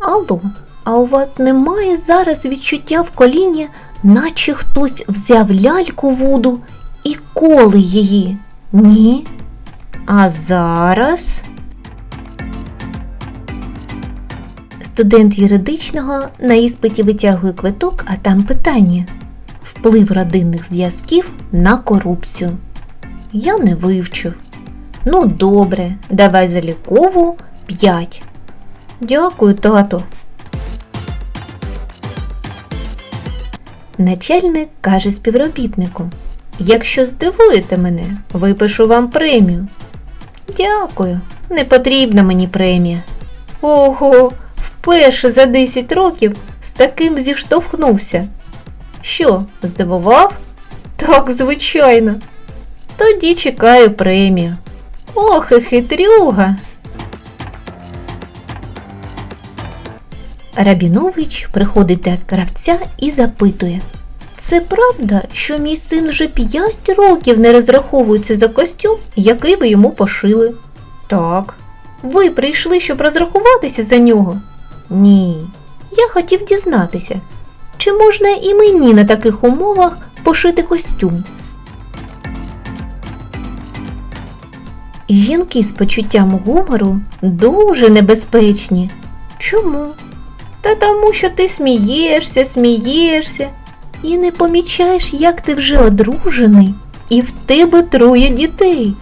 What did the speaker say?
Алло, а у вас немає зараз відчуття в коліні, наче хтось взяв ляльку вуду і коли її? Ні? А зараз? Студент юридичного на іспиті витягує квиток, а там питання. Вплив родинних зв'язків на корупцію. Я не вивчив. Ну, добре, давай залікову 5. Дякую, тато. Начальник каже співробітнику: Якщо здивуєте мене, випишу вам премію. Дякую, не потрібна мені премія. Ого, вперше за 10 років з таким зіштовхнувся. Що, здивував? Так, звичайно. Тоді чекаю премію. Ох, і хитрюга. Рабінович приходить до кравця і запитує. Це правда, що мій син вже 5 років не розраховується за костюм, який ви йому пошили? Так. Ви прийшли, щоб розрахуватися за нього? Ні. Я хотів дізнатися, чи можна і мені на таких умовах пошити костюм? Жінки з почуттям гумору дуже небезпечні. Чому? Та тому, що ти смієшся, смієшся і не помічаєш, як ти вже одружений, і в тебе троє дітей.